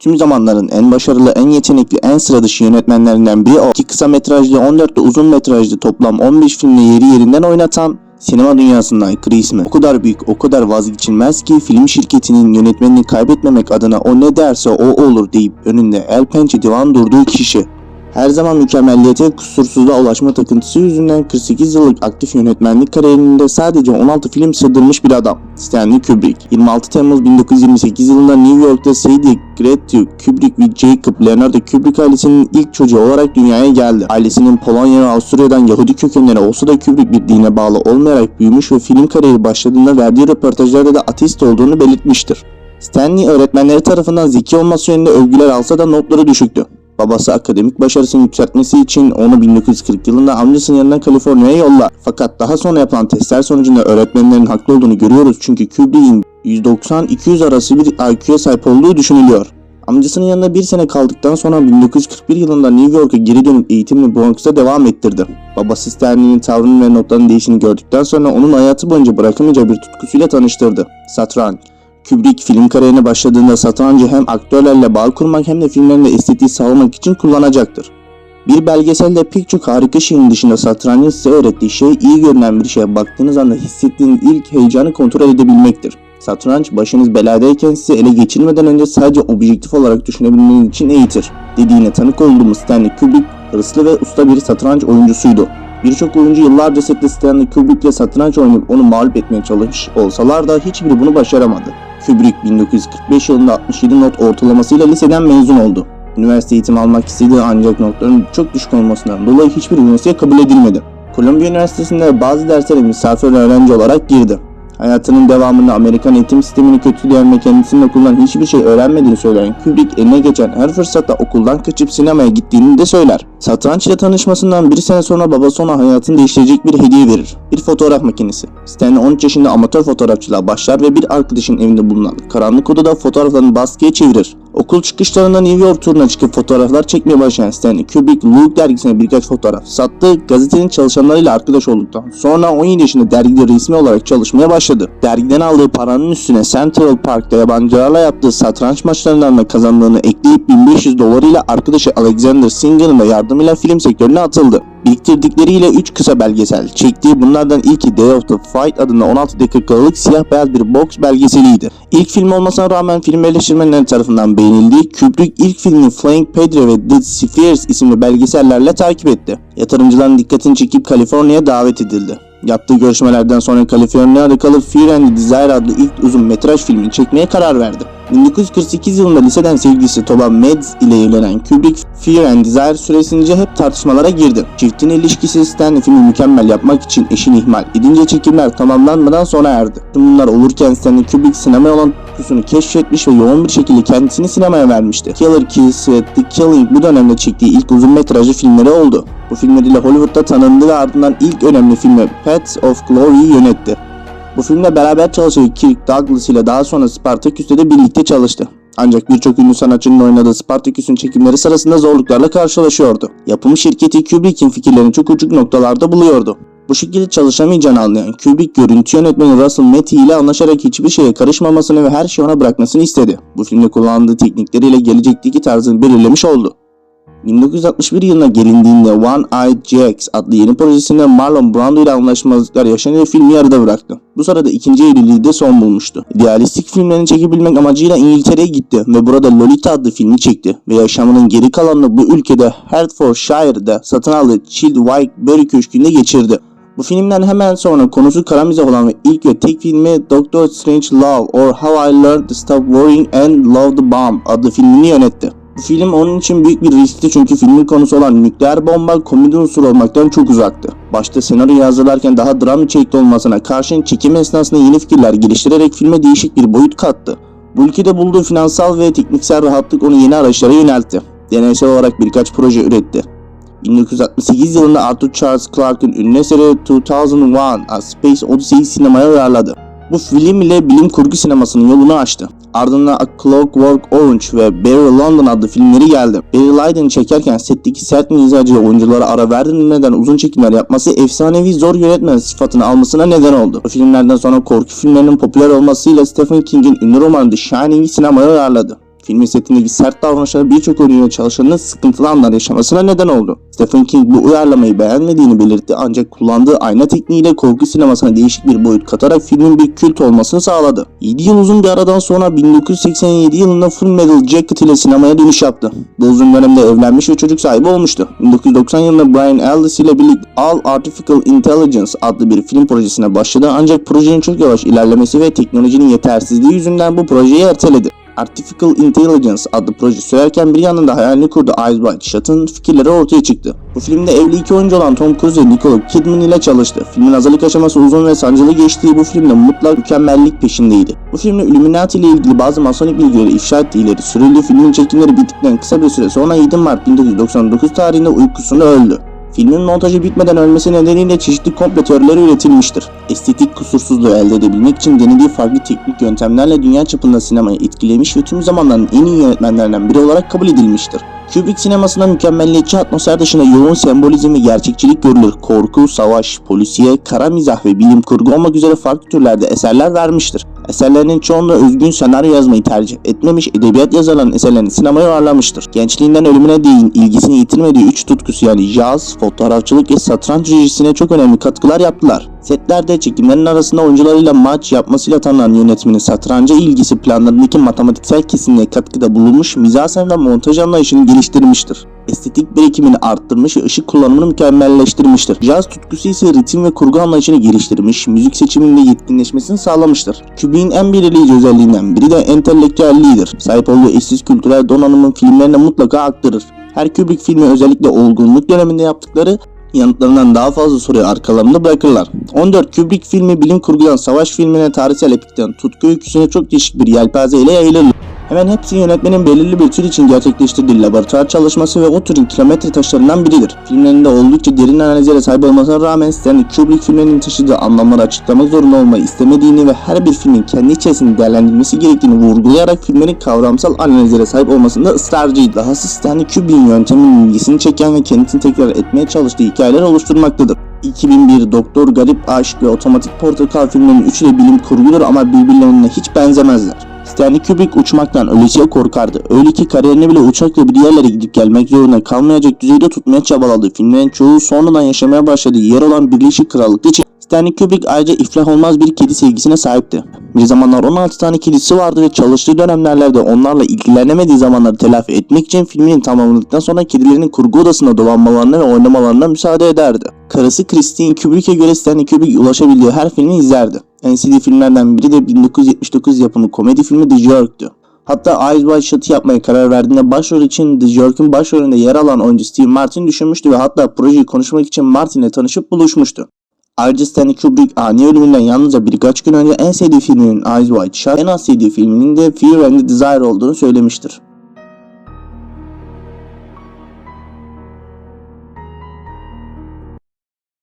Tüm zamanların en başarılı, en yetenekli, en sıra dışı yönetmenlerinden biri o. İki kısa metrajlı, 14 de uzun metrajlı toplam 15 filmle yeri yerinden oynatan sinema dünyasının aykırı ismi. O kadar büyük, o kadar vazgeçilmez ki film şirketinin yönetmenini kaybetmemek adına o ne derse o olur deyip önünde el pençe divan durduğu kişi. Her zaman mükemmelliyete kusursuzluğa ulaşma takıntısı yüzünden 48 yıllık aktif yönetmenlik kariyerinde sadece 16 film sığdırmış bir adam. Stanley Kubrick. 26 Temmuz 1928 yılında New York'ta Sadie Greta Kubrick ve Jacob Leonardo Kubrick ailesinin ilk çocuğu olarak dünyaya geldi. Ailesinin Polonya ve Avusturya'dan Yahudi kökenleri olsa da Kubrick bir dine bağlı olmayarak büyümüş ve film kariyeri başladığında verdiği röportajlarda da ateist olduğunu belirtmiştir. Stanley öğretmenleri tarafından zeki olması yönünde övgüler alsa da notları düşüktü. Babası akademik başarısını yükseltmesi için onu 1940 yılında amcasının yanına Kaliforniya'ya yollar. Fakat daha sonra yapılan testler sonucunda öğretmenlerin haklı olduğunu görüyoruz çünkü Kubrick'in 190-200 arası bir IQ'ya sahip olduğu düşünülüyor. Amcasının yanında bir sene kaldıktan sonra 1941 yılında New York'a geri dönüp eğitimini Bronx'ta devam ettirdi. Babası Stanley'nin tavrının ve notlarının değişini gördükten sonra onun hayatı boyunca bırakamayacağı bir tutkusuyla tanıştırdı. Satranç. Kubrick film kariyerine başladığında satrancı hem aktörlerle bağ kurmak hem de filmlerinde estetiği sağlamak için kullanacaktır. Bir belgeselde pek çok harika şeyin dışında satrancın size öğrettiği şey iyi görünen bir şeye baktığınız anda hissettiğiniz ilk heyecanı kontrol edebilmektir. Satranç başınız beladayken sizi ele geçirmeden önce sadece objektif olarak düşünebilmeniz için eğitir. Dediğine tanık olduğumuz Stanley Kubrick hırslı ve usta bir satranç oyuncusuydu. Birçok oyuncu yıllarca sette Stanley Kubrick'le satranç oynayıp onu mağlup etmeye çalışmış olsalar da hiçbiri bunu başaramadı. Kubrick 1945 yılında 67 not ortalamasıyla liseden mezun oldu. Üniversite eğitimi almak istediği ancak notların çok düşük olmasından dolayı hiçbir üniversiteye kabul edilmedi. Columbia Üniversitesi'nde bazı derslere misafir öğrenci olarak girdi. Hayatının devamında Amerikan eğitim sistemini kötüleyen ve kendisinin okuldan hiçbir şey öğrenmediğini söyleyen Kubrick eline geçen her fırsatta okuldan kaçıp sinemaya gittiğini de söyler. Satranç ile tanışmasından bir sene sonra babası ona hayatını değiştirecek bir hediye verir. Bir fotoğraf makinesi. Stanley 13 yaşında amatör fotoğrafçılığa başlar ve bir arkadaşın evinde bulunan karanlık odada fotoğraflarını baskıya çevirir. Okul çıkışlarında New York turuna çıkıp fotoğraflar çekmeye başlayan Stanley Kubrick, Look dergisine birkaç fotoğraf sattı. Gazetenin çalışanlarıyla arkadaş olduktan sonra 17 yaşında dergide resmi olarak çalışmaya başladı. Dergiden aldığı paranın üstüne Central Park'ta yabancılarla yaptığı satranç maçlarından da kazandığını ekleyip 1500 dolarıyla arkadaşı Alexander Singer'ın da yardımıyla film sektörüne atıldı. Biriktirdikleriyle 3 kısa belgesel çektiği bunlardan ilki Day of the Fight adında 16 dakikalık siyah beyaz bir boks belgeseliydi. İlk film olmasına rağmen film eleştirmenleri tarafından beğenildi. Kubrick ilk filmini Flying Pedro ve The Spheres isimli belgesellerle takip etti. Yatırımcıların dikkatini çekip Kaliforniya'ya davet edildi. Yaptığı görüşmelerden sonra Kaliforniya'da kalıp Fear and Desire adlı ilk uzun metraj filmini çekmeye karar verdi. 1948 yılında liseden sevgilisi Toba Mads ile evlenen Kubrick, Fear and Desire süresince hep tartışmalara girdi. Çiftin ilişkisi Stanley filmi mükemmel yapmak için eşini ihmal edince çekimler tamamlanmadan sona erdi. Bunlar olurken Stanley Kubrick sinemaya olan tutkusunu keşfetmiş ve yoğun bir şekilde kendisini sinemaya vermişti. Killer Kiss ve The Killing bu dönemde çektiği ilk uzun metrajlı filmleri oldu. Bu filmleriyle Hollywood'da tanındı ve ardından ilk önemli filmi Paths of Glory'yi yönetti. Bu filmde beraber çalıştığı Kirk Douglas ile daha sonra Spartacus'ta da birlikte çalıştı. Ancak birçok ünlü sanatçının oynadığı Spartacus'un çekimleri sırasında zorluklarla karşılaşıyordu. Yapım şirketi Kubrick'in fikirlerini çok uçuk noktalarda buluyordu. Bu şekilde çalışamayacağını anlayan Kubrick görüntü yönetmeni Russell Metty ile anlaşarak hiçbir şeye karışmamasını ve her şeyi ona bırakmasını istedi. Bu filmde kullandığı teknikleriyle gelecekteki tarzını belirlemiş oldu. 1961 yılına gelindiğinde One Eyed Jacks adlı yeni projesinde Marlon Brando ile anlaşmazlıklar yaşanıyor filmi yarıda bıraktı. Bu sırada ikinci evliliği de son bulmuştu. İdealistik filmlerini çekebilmek amacıyla İngiltere'ye gitti ve burada Lolita adlı filmi çekti ve yaşamının geri kalanını bu ülkede Hertfordshire'da satın aldığı Childwick Köşkü'nde geçirdi. Bu filmden hemen sonra konusu kara olan ve ilk ve tek filmi Doctor Strange Love or How I Learned to Stop Worrying and Love the Bomb adlı filmini yönetti. Bu film onun için büyük bir riskti çünkü filmin konusu olan nükleer bomba komedi unsuru olmaktan çok uzaktı. Başta senaryoyu hazırlarken daha dram içerikli olmasına karşın çekim esnasında yeni fikirler geliştirerek filme değişik bir boyut kattı. Bu ülkede bulduğu finansal ve tekniksel rahatlık onu yeni araçlara yöneltti. Deneysel olarak birkaç proje üretti. 1968 yılında Arthur Charles Clarke'ın ünlü eseri 2001 A Space Odyssey'i sinemaya uyarladı. Bu film ile bilim kurgu sinemasının yolunu açtı. Ardından A Clockwork Orange ve Barry London adlı filmleri geldi. Barry Lyndon çekerken setteki sert mizacıyla oyunculara ara verdiğinden uzun çekimler yapması efsanevi zor yönetmen sıfatını almasına neden oldu. Bu filmlerden sonra korku filmlerinin popüler olmasıyla Stephen King'in ünlü romanı The Shining'i sinemaya uyarladı. Filmin setindeki sert davranışlar birçok oyuncuya çalışanın sıkıntılı anlar yaşamasına neden oldu. Stephen King bu uyarlamayı beğenmediğini belirtti ancak kullandığı ayna tekniğiyle korku sinemasına değişik bir boyut katarak filmin bir kült olmasını sağladı. 7 yıl uzun bir aradan sonra 1987 yılında Full Metal Jacket ile sinemaya dönüş yaptı. Bu uzun dönemde evlenmiş ve çocuk sahibi olmuştu. 1990 yılında Brian Aldiss ile birlikte All Artificial Intelligence adlı bir film projesine başladı ancak projenin çok yavaş ilerlemesi ve teknolojinin yetersizliği yüzünden bu projeyi erteledi. Artificial Intelligence adlı proje sürerken bir yandan da hayalini kurduğu Eyes Wide Shut'ın fikirleri ortaya çıktı. Bu filmde evli iki oyuncu olan Tom Cruise ve Nicole Kidman ile çalıştı. Filmin hazırlık aşaması uzun ve sancılı geçtiği bu filmde mutlak mükemmellik peşindeydi. Bu filmde Illuminati ile ilgili bazı masonik bilgileri ifşa ettiği ileri sürüldü. Filmin çekimleri bittikten kısa bir süre sonra 7 Mart 1999 tarihinde uykusunda öldü. Filmin montajı bitmeden ölmesi nedeniyle çeşitli komplo teorileri üretilmiştir. Estetik kusursuzluğu elde edebilmek için denediği farklı teknik yöntemlerle dünya çapında sinemayı etkilemiş ve tüm zamanların en iyi yönetmenlerinden biri olarak kabul edilmiştir. Kubrick sinemasında mükemmelliyetçi atmosfer dışında yoğun sembolizm ve gerçekçilik görülür. Korku, savaş, polisiye, kara mizah ve bilim kurgu olmak üzere farklı türlerde eserler vermiştir. Eserlerinin çoğunda özgün senaryo yazmayı tercih etmemiş, edebiyat yazarlarının eserlerini sinemaya uyarlamıştır. Gençliğinden ölümüne değin ilgisini yitirmediği üç tutkusu yani jazz, fotoğrafçılık ve satranç rejisine çok önemli katkılar yaptılar. Setlerde çekimlerin arasında oyuncularıyla maç yapmasıyla tanınan yönetmenin satranca ilgisi planlarındaki matematiksel kesinliğe katkıda bulunmuş, mizasen ve montaj anlayışını geliştirmiştir. Estetik birikimini arttırmış ve ışık kullanımını mükemmelleştirmiştir. Jazz tutkusu ise ritim ve kurgu anlayışını geliştirmiş, müzik seçiminde yetkinleşmesini sağlamıştır. Kubrick'in en belirleyici özelliğinden biri de entelektüelliğidir. Sahip olduğu eşsiz kültürel donanımı filmlerine mutlaka aktarır. Her Kubrick filmi özellikle olgunluk döneminde yaptıkları yanıtlarından daha fazla soruyu arkalarında bırakırlar. 14 Kubrick filmi bilim kurgudan savaş filmine tarihsel epikten tutku öyküsüne çok değişik bir yelpaze ile yayılırlar. Hemen hepsi yönetmenin belirli bir tür için gerçekleştirdiği laboratuvar çalışması ve o türün kilometre taşlarından biridir. Filmlerinde oldukça derin analizlere sahip olmasına rağmen Stanley Kubrick filmlerinin taşıdığı anlamları açıklamak zorunda olmayı istemediğini ve her bir filmin kendi içerisinde değerlendirilmesi gerektiğini vurgulayarak filmlerin kavramsal analizlere sahip olmasında ısrarcıydı. Dahası Stanley Kubrick'in yönteminin ilgisini çeken ve kendisini tekrar etmeye çalıştığı hikayeler oluşturmaktadır. 2001, Doktor Garip Aşk ve Otomatik Portakal filmlerinin üçü de bilim kurgudur ama birbirlerine hiç benzemezler. Stanley Kubrick uçmaktan ölesiye korkardı. Öyle ki kariyerini bile uçakla bir yerlere gidip gelmek zorunda kalmayacak düzeyde tutmaya çabaladı. Filmlerin çoğu sonradan yaşamaya başladığı yer olan Birleşik Krallık'ta için Stanley Kubrick ayrıca iflah olmaz bir kedi sevgisine sahipti. Bir zamanlar 16 tane kedisi vardı ve çalıştığı dönemlerde onlarla ilgilenemediği zamanları telafi etmek için filminin tamamladıktan sonra kedilerinin kurgu odasında dolanmalarına ve oynamalarına müsaade ederdi. Karısı Christine Kubrick'e göre Stanley Kubrick ulaşabildiği her filmi izlerdi. Sevdiği filmlerden biri de 1979 yapımı komedi filmi The Jerk'tü. Hatta Eyes Wide Shut'ı yapmaya karar verdiğinde başrol için The Jerk'ün başrolünde yer alan oyuncu Steve Martin düşünmüştü ve hatta projeyi konuşmak için Martin'le tanışıp buluşmuştu. Ayrıca Stanley Kubrick ani ölümünden yalnızca birkaç gün önce en sevdiği filminin Eyes Wide Shut, en az sevdiği filminin de Fear and Desire olduğunu söylemiştir.